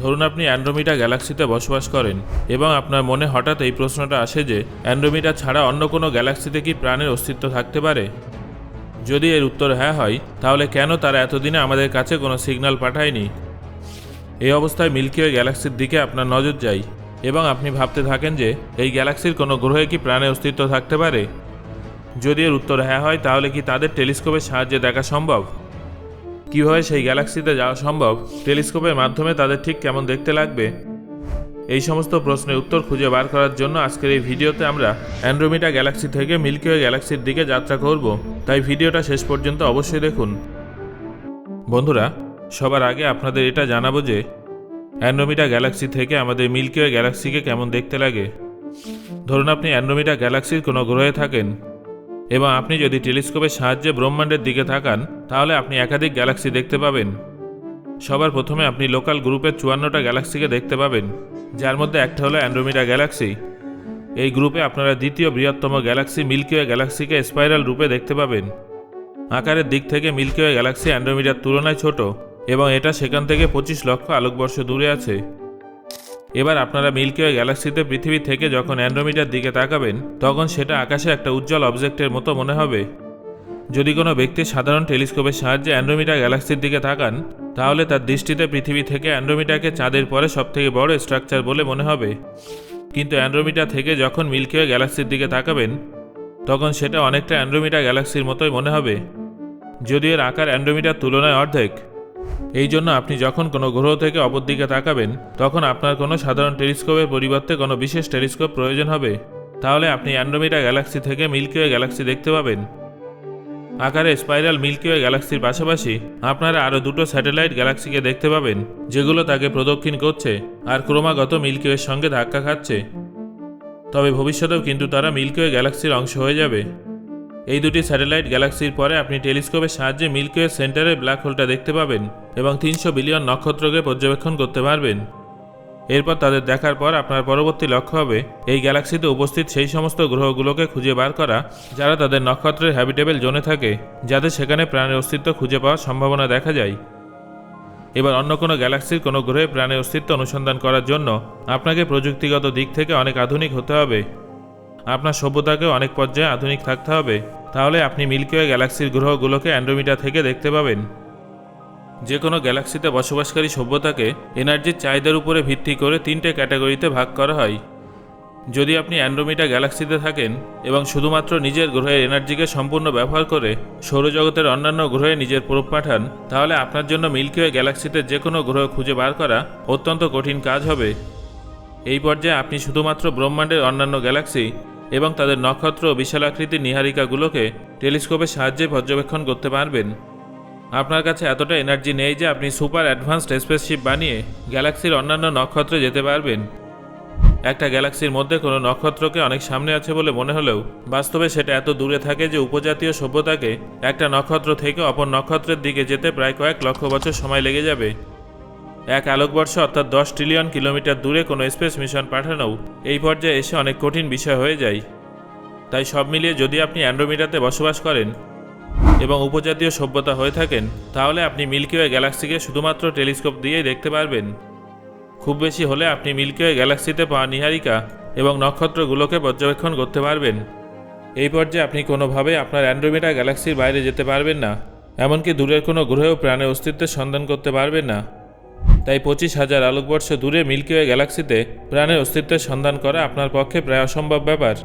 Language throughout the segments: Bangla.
ধরুন আপনি অ্যান্ড্রোমিটা গ্যালাক্সিতে বসবাস করেন, এবং আপনার মনে হঠাৎ এই প্রশ্নটা আসে যে, অ্যান্ড্রোমিটা ছাড়া অন্য কোনো গ্যালাক্সিতে কি প্রাণের অস্তিত্ব থাকতে পারে? যদি এর উত্তর হ্যাঁ হয়, তাহলে কেন তারা এতদিনে আমাদের কাছে কোনো সিগন্যাল পাঠায়নি? এই অবস্থায় মিল্কি ওয়ে গ্যালাক্সির দিকে আপনার নজর যায়, এবং আপনি ভাবতে থাকেন যে, এই গ্যালাক্সির কোনো গ্রহে কি প্রাণের অস্তিত্ব থাকতে পারে? যদি এর উত্তর হ্যাঁ হয়, তাহলে কি তাদের টেলিস্কোপের সাহায্যে দেখা সম্ভব? কীভাবে সেই গ্যালাক্সিতে যাওয়া সম্ভব? টেলিস্কোপের মাধ্যমে তাদের ঠিক কেমন দেখতে লাগবে? এই সমস্ত প্রশ্নের উত্তর খুঁজে বার করার জন্য আজকের এই ভিডিওতে আমরা অ্যান্ড্রোমিটা গ্যালাক্সি থেকে মিল্কি ওয়ে গ্যালাক্সির দিকে যাত্রা করব। তাই ভিডিওটা শেষ পর্যন্ত অবশ্যই দেখুন। বন্ধুরা, সবার আগে আপনাদের এটা জানাব যে অ্যান্ড্রোমিটা গ্যালাক্সি থেকে আমাদের মিল্কি ওয়ে গ্যালাক্সিকে কেমন দেখতে লাগে। ধরুন আপনি অ্যান্ড্রোমিটা গ্যালাক্সির কোনো গ্রহে থাকেন। এবং আপনি যদি টেলিস্কোপের সাহায্যে ব্রহ্মাণ্ডের দিকে তাকান, তাহলে আপনি একাধিক গ্যালাক্সি দেখতে পাবেন। সবার প্রথমে আপনি লোকাল গ্রুপের চুয়ান্নটা গ্যালাক্সিকে দেখতে পাবেন, যার মধ্যে একটা হলো অ্যান্ড্রোমিডা গ্যালাক্সি। এই গ্রুপে আপনারা দ্বিতীয় বৃহত্তম গ্যালাক্সি মিল্কি ওয়ে গ্যালাক্সিকে স্পাইরাল রূপে দেখতে পাবেন। আকারের দিক থেকে মিল্কি ওয়ে গ্যালাক্সি অ্যান্ড্রোমিডার তুলনায় ছোট, এবং এটা সেখান থেকে পঁচিশ লক্ষ আলোকবর্ষ দূরে আছে। এবার আপনারা মিল্কি ওয়ে গ্যালাক্সিতে পৃথিবী থেকে যখন অ্যান্ড্রোমিটার দিকে তাকাবেন, তখন সেটা আকাশে একটা উজ্জ্বল অবজেক্টের মতো মনে হবে। যদি কোনো ব্যক্তি সাধারণ টেলিস্কোপের সাহায্যে অ্যান্ড্রোমিটা গ্যালাক্সির দিকে তাকান, তাহলে তার দৃষ্টিতে পৃথিবী থেকে অ্যান্ড্রোমিটাকে চাঁদের পরে সবথেকে বড় স্ট্রাকচার বলে মনে হবে। কিন্তু অ্যান্ড্রোমিটা থেকে যখন মিল্কি ওয়ে গ্যালাক্সির দিকে তাকাবেন, তখন সেটা অনেকটা অ্যান্ড্রোমিটা গ্যালাক্সির মতোই মনে হবে। যদিও এর আকার অ্যান্ড্রোমিটার তুলনায় অর্ধেক এই জন্য আপনি যখন কোনো গ্রহ থেকে অপর দিকে তাকাবেন, তখন আপনার কোনো সাধারণ টেলিস্কোপের পরিবর্তে কোনো বিশেষ টেলিস্কোপ প্রয়োজন হবে। তাহলে আপনি অ্যান্ড্রোমিটা গ্যালাক্সি থেকে মিল্কি ওয়ে গ্যালাক্সি দেখতে পাবেন। আকারে স্পাইরাল মিল্কি ওয়ে গ্যালাক্সির পাশাপাশি আপনারা আরও দুটো স্যাটেলাইট গ্যালাক্সিকে দেখতে পাবেন, যেগুলো তাকে প্রদক্ষিণ করছে আর ক্রমাগত মিল্কি ওয়ের সঙ্গে ধাক্কা খাচ্ছে। তবে ভবিষ্যতেও কিন্তু তারা মিল্কি ওয়ে গ্যালাক্সির অংশ হয়ে যাবে। এই দুটি স্যাটেলাইট গ্যালাক্সির পরে আপনি টেলিস্কোপের সাহায্যে মিল্কি ওয়ে সেন্টারের ব্ল্যাক হোলটা দেখতে পাবেন এবং তিনশো বিলিয়ন নক্ষত্রকে পর্যবেক্ষণ করতে পারবেন। এরপর তাদের দেখার পর আপনার পরবর্তী লক্ষ্য হবে এই গ্যালাক্সিতে উপস্থিত সেই সমস্ত গ্রহগুলোকে খুঁজে বার করা, যারা তাদের নক্ষত্রের হ্যাবিটেবল জোনে থাকে যাতে সেখানে প্রাণের অস্তিত্ব খুঁজে পাওয়ার সম্ভাবনা দেখা যায়। এবার অন্য কোনো গ্যালাক্সির কোনো গ্রহে প্রাণের অস্তিত্ব অনুসন্ধান করার জন্য আপনাকে প্রযুক্তিগত দিক থেকে অনেক আধুনিক হতে হবে। আপনার সভ্যতাকেও অনেক পর্যায়ে আধুনিক থাকতে হবে। তাহলে আপনি মিল্কি ওয়ে গ্যালাক্সির গ্রহগুলোকে অ্যান্ড্রোমিটা থেকে দেখতে পাবেন। যে কোনো গ্যালাক্সিতে বসবাসকারী সভ্যতাকে এনার্জির চাহিদার উপরে ভিত্তি করে তিনটে ক্যাটাগরিতে ভাগ করা হয়। যদি আপনি অ্যান্ড্রোমিটা গ্যালাক্সিতে থাকেন এবং শুধুমাত্র নিজের গ্রহের এনার্জিকে সম্পূর্ণ ব্যবহার করে সৌরজগতের অন্যান্য গ্রহে নিজের প্রোব পাঠান, তাহলে আপনার জন্য মিল্কি ওয়ে গ্যালাক্সিতে যে কোনো গ্রহ খুঁজে বার করা অত্যন্ত কঠিন কাজ হবে। এই পর্যায়ে আপনি শুধুমাত্র ব্রহ্মাণ্ডের অন্যান্য গ্যালাক্সি এবং তাদের নক্ষত্র ও বিশালাকৃতির নীহারিকাগুলোকে টেলিস্কোপের সাহায্যে পর্যবেক্ষণ করতে পারবেন। আপনার কাছে এতটা এনার্জি নেই যে আপনি সুপার অ্যাডভান্সড স্পেসশিপ বানিয়ে গ্যালাক্সির অন্যান্য নক্ষত্রে যেতে পারবেন। একটা গ্যালাক্সির মধ্যে কোনো নক্ষত্রকে অনেক সামনে আছে বলে মনে হলেও বাস্তবে সেটা এত দূরে থাকে যে উপজাতীয় সভ্যতাকে একটা নক্ষত্র থেকে অপর নক্ষত্রের দিকে যেতে প্রায় কয়েক লক্ষ বছর সময় লেগে যাবে। এক আলোকবর্ষ অর্থাৎ দশ ট্রিলিয়ন কিলোমিটার দূরে কোনো স্পেস মিশন পাঠানোও এই পর্যায়ে এসে অনেক কঠিন বিষয় হয়ে যায়। তাই সব মিলিয়ে যদি আপনি অ্যান্ড্রোমিটাতে বসবাস করেন এবং উপজাতীয় সভ্যতা হয়ে থাকেন, তাহলে আপনি মিল্কি ওয়ে গ্যালাক্সিকে শুধুমাত্র টেলিস্কোপ দিয়েই দেখতে পারবেন। খুব বেশি হলে আপনি মিল্কি ওয়ে গ্যালাক্সিতে পাওয়া নিহারিকা এবং নক্ষত্রগুলোকে পর্যবেক্ষণ করতে পারবেন। এই পর্যায়ে আপনি কোনোভাবে আপনার অ্যান্ড্রোমিটা গ্যালাক্সির বাইরে যেতে পারবেন না, এমনকি দূরের কোনো গ্রহেও প্রাণের অস্তিত্বের সন্ধান করতে পারবেন না। তাই পঁচিশ হাজার আলোকবর্ষ দূরে মিল্কি ওয়ে গ্যালাক্সিতে প্রাণের অস্তিত্বের সন্ধান করা আপনার পক্ষে প্রায় অসম্ভব ব্যাপার।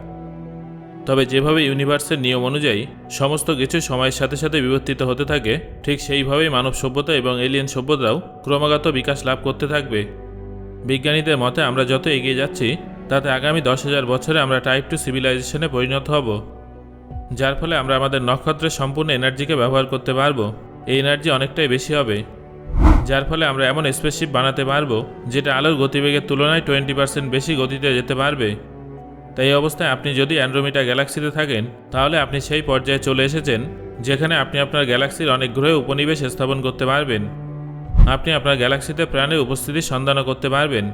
তবে যেভাবে ইউনিভার্সের নিয়ম অনুযায়ী সমস্ত কিছু সময়ের সাথে সাথে বিবর্তিত হতে থাকে, ঠিক সেইভাবেই মানব সভ্যতা এবং এলিয়েন সভ্যতাও ক্রমাগত বিকাশ লাভ করতে থাকবে। বিজ্ঞানীদের মতে আমরা যত এগিয়ে যাচ্ছি, তাতে আগামী দশ হাজার বছরে আমরা টাইপ টু সিভিলাইজেশনে পরিণত হব, যার ফলে আমরা আমাদের নক্ষত্রের সম্পূর্ণ এনার্জিকে ব্যবহার করতে পারব। এই এনার্জি অনেকটাই বেশি হবে। যার ফলে আমরা এমন স্পেসশিপ বানাতে পারব যেটা আলোর গতিবেগের তুলনায় টোয়েন্টি পার্সেন্ট বেশি গতিতে যেতে পারবে। তাই অবস্থায় আপনি যদি অ্যান্ড্রোমিটা গ্যালাক্সিতে থাকেন, তাহলে আপনি সেই পর্যায়ে চলে এসেছেন, যেখানে আপনি আপনার গ্যালাক্সির অনেক গ্রহে উপনিবেশ স্থাপন করতে পারবেন। আপনি আপনার গ্যালাক্সিতে প্রাণের উপস্থিতির সন্ধানও করতে পারবেন।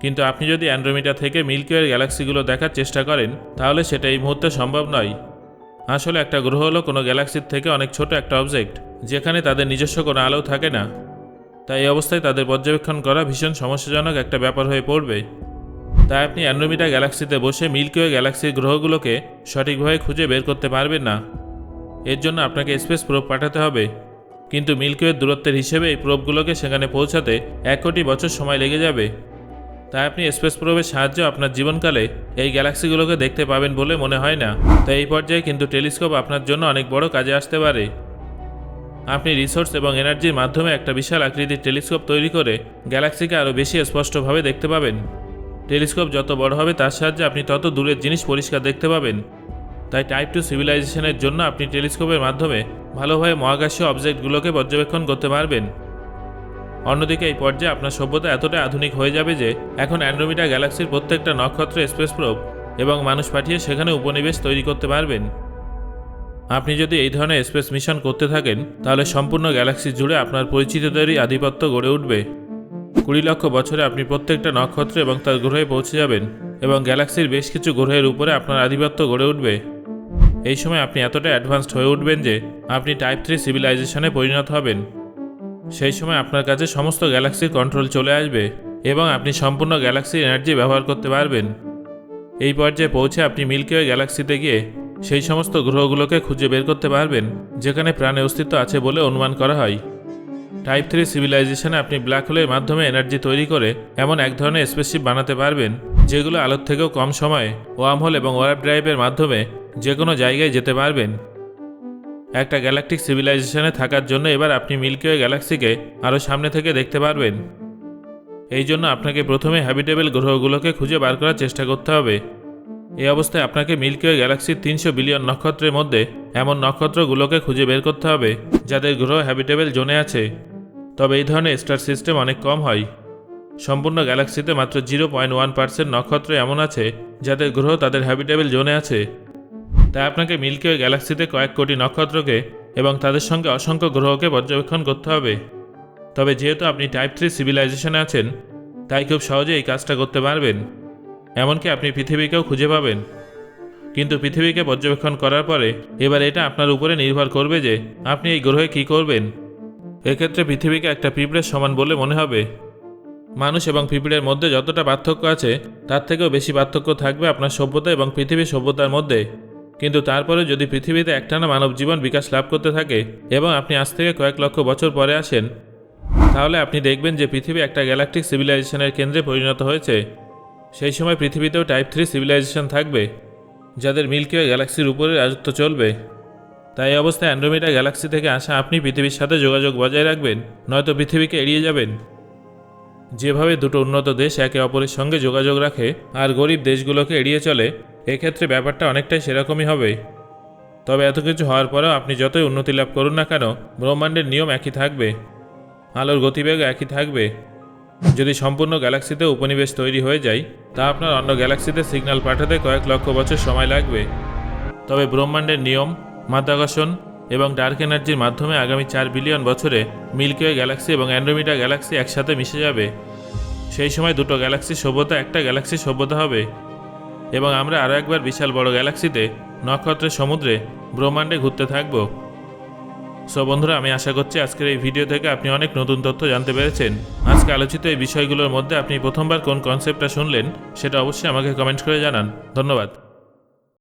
কিন্তু আপনি যদি অ্যান্ড্রোমিটা থেকে মিল্কি ওয়ের গ্যালাক্সিগুলো দেখার চেষ্টা করেন, তাহলে সেটা এই মুহূর্তে সম্ভব নয়। আসলে একটা গ্রহ হলো কোনো গ্যালাক্সির থেকে অনেক ছোট একটা অবজেক্ট যেখানে তাদের নিজস্ব কোনো আলো থাকে না। তাই এই অবস্থায় তাদের পর্যবেক্ষণ করা ভীষণ সমস্যাজনক একটা ব্যাপার হয়ে পড়বে। তাই আপনি অ্যান্ড্রোমিটা গ্যালাক্সিতে বসে মিল্কিওয়ে গ্যালাক্সির গ্রহগুলোকে সঠিকভাবে খুঁজে বের করতে পারবেন না। এর জন্য আপনাকে স্পেস প্রোব পাঠাতে হবে। কিন্তু মিল্কিওয়ের দূরত্বের হিসেবে এই প্রোবগুলোকে সেখানে পৌঁছাতে এক কোটি বছর সময় লেগে যাবে। তাই আপনি স্পেস প্রোবের সাহায্যে আপনার জীবনকালে এই গ্যালাক্সিগুলোকে দেখতে পাবেন বলে মনে হয় না। তাই এই পর্যায়ে কিন্তু টেলিস্কোপ আপনার জন্য অনেক বড় কাজে আসতে পারে। আপনি রিসোর্স এবং এনার্জির মাধ্যমে একটা বিশাল আকৃতির টেলিস্কোপ তৈরি করে গ্যালাক্সিকে আরও বেশি স্পষ্টভাবে দেখতে পাবেন। টেলিস্কোপ যত বড় হবে তার সাহায্যে আপনি তত দূরের জিনিস পরিষ্কার দেখতে পাবেন। তাই টাইপ টু সিভিলাইজেশনের জন্য আপনি টেলিস্কোপের মাধ্যমে ভালোভাবে মহাকাশীয় অবজেক্টগুলোকে পর্যবেক্ষণ করতে পারবেন। অন্যদিকে এই পর্যায়ে আপনার সভ্যতা এতটা আধুনিক হয়ে যাবে যে এখন অ্যান্ড্রোমিটা গ্যালাক্সির প্রত্যেকটা নক্ষত্র স্পেস প্রোব এবং মানুষ পাঠিয়ে সেখানে উপনিবেশ তৈরি করতে পারবেন। আপনি যদি এই ধরনের স্পেস মিশন করতে থাকেন, তাহলে সম্পূর্ণ গ্যালাক্সি জুড়ে আপনার পরিচিতদেরই আধিপত্য গড়ে উঠবে। কুড়ি লক্ষ বছরে আপনি প্রত্যেকটা নক্ষত্র এবং তার গ্রহে পৌঁছে যাবেন এবং গ্যালাক্সির বেশ কিছু গ্রহের উপরে আপনার আধিপত্য গড়ে উঠবে। এই সময় আপনি এতটা অ্যাডভান্সড হয়ে উঠবেন যে আপনি টাইপ থ্রি সিভিলাইজেশনে পরিণত হবেন। সেই সময় আপনার কাছে সমস্ত গ্যালাক্সির কন্ট্রোল চলে আসবে এবং আপনি সম্পূর্ণ গ্যালাক্সির এনার্জি ব্যবহার করতে পারবেন। এই পর্যায়ে পৌঁছে আপনি মিল্কিওয়ে গ্যালাক্সিতে গিয়ে সেই সমস্ত গ্রহগুলোকে খুঁজে বের করতে পারবেন, যেখানে প্রাণের অস্তিত্ব আছে বলে অনুমান করা হয়। টাইপ থ্রি সিভিলাইজেশনে আপনি ব্ল্যাক হোলের মাধ্যমে এনার্জি তৈরি করে এমন এক ধরনের স্পেসশিপ বানাতে পারবেন, যেগুলো আলোর থেকেও কম সময়ে ওয়ার্ম হোল এবং ওয়ার্প ড্রাইভের মাধ্যমে যে কোনো জায়গায় যেতে পারবেন। একটা গ্যালাকটিক সিভিলাইজেশনে থাকার জন্য এবার আপনি মিল্কিওয়ে গ্যালাক্সিকে আরও সামনে থেকে দেখতে পারবেন। এই জন্য আপনাকে প্রথমে হ্যাবিটেবল গ্রহগুলোকে খুঁজে বার করার চেষ্টা করতে হবে। এই অবস্থায় আপনাকে মিল্কিওয়ে গ্যালাক্সির তিনশো বিলিয়ন নক্ষত্রের মধ্যে এমন নক্ষত্রগুলোকে খুঁজে বের করতে হবে, যাদের গ্রহ হ্যাবিটেবল জোনে আছে। তবে এই ধরনের স্টার সিস্টেম অনেক কম হয়। সম্পূর্ণ গ্যালাক্সিতে মাত্র জিরো পয়েন্ট ওয়ান পার্সেন্ট নক্ষত্র এমন আছে, যাদের গ্রহ তাদের হ্যাবিটেবল জোনে আছে। তাই আপনাকে মিল্কিওয়ে গ্যালাক্সিতে কয়েক কোটি নক্ষত্রকে এবং তাদের সঙ্গে অসংখ্য গ্রহকে পর্যবেক্ষণ করতে হবে। তবে যেহেতু আপনি টাইপ থ্রি সিভিলাইজেশনে আছেন, তাই খুব সহজে এই কাজটা করতে পারবেন। এমনকি আপনি পৃথিবীকেও খুঁজে পাবেন। কিন্তু পৃথিবীকে পর্যবেক্ষণ করার পরে এবার এটা আপনার উপরে নির্ভর করবে যে আপনি এই গ্রহে কী করবেন। এক্ষেত্রে পৃথিবীকে একটা পিঁপড়ের সমান বলে মনে হবে। মানুষ এবং পিঁপড়ের মধ্যে যতটা পার্থক্য আছে, তার থেকেও বেশি পার্থক্য থাকবে আপনার সভ্যতা এবং পৃথিবীর সভ্যতার মধ্যে। কিন্তু তারপরে যদি পৃথিবীতে একটানা মানব জীবন বিকাশ লাভ করতে থাকে এবং আপনি আজ থেকে কয়েক লক্ষ বছর পরে আসেন, তাহলে আপনি দেখবেন যে পৃথিবী একটা গ্যালাকটিক সিভিলাইজেশনের কেন্দ্রে পরিণত হয়েছে। সেই সময় পৃথিবীতেও টাইপ থ্রি সিভিলাইজেশন থাকবে, যাদের মিল্কিওয়ে গ্যালাক্সির উপরে রাজত্ব চলবে। তাই অবস্থায় অ্যান্ড্রোমিটা গ্যালাক্সি থেকে আসা আপনি পৃথিবীর সাথে যোগাযোগ বজায় রাখবেন, নয়তো পৃথিবীকে এড়িয়ে যাবেন। যেভাবে দুটো উন্নত দেশ একে অপরের সঙ্গে যোগাযোগ রাখে আর গরিব দেশগুলোকে এড়িয়ে চলে, এক্ষেত্রে ব্যাপারটা অনেকটাই সেরকমই হবে। তবে এত কিছু হওয়ার পরেও আপনি যতই উন্নতি লাভ করুন না কেন, ব্রহ্মাণ্ডের নিয়ম একই থাকবে। আলোর গতিবেগ একই থাকবে। যদি সম্পূর্ণ গ্যালাক্সিতে উপনিবেশ তৈরি হয়ে যায়, তা আপনার অন্য গ্যালাক্সিতে সিগন্যাল পাঠাতে কয়েক লক্ষ বছর সময় লাগবে। তবে ব্রহ্মাণ্ডের নিয়ম, মাধ্যাকর্ষণ এবং ডার্ক এনার্জির মাধ্যমে আগামী চার বিলিয়ন বছরে মিল্কিওয়ে গ্যালাক্সি এবং অ্যান্ড্রোমিটা গ্যালাক্সি একসাথে মিশে যাবে। সেই সময় দুটো গ্যালাক্সি সভ্যতা একটা গ্যালাক্সি সভ্যতা হবে এবং আমরা আরও একবার বিশাল বড় গ্যালাক্সিতে নক্ষত্রের সমুদ্রে ব্রহ্মাণ্ডে ঘুরতে থাকব। সো বন্ধুরা, আমি আশা করছি আজকের এই ভিডিও থেকে আপনি অনেক নতুন তথ্য জানতে পেরেছেন। আজকে আলোচিত এই বিষয়গুলোর মধ্যে আপনি প্রথমবার কোন কনসেপ্টটা শুনলেন, সেটা অবশ্যই আমাকে কমেন্ট করে জানান। ধন্যবাদ।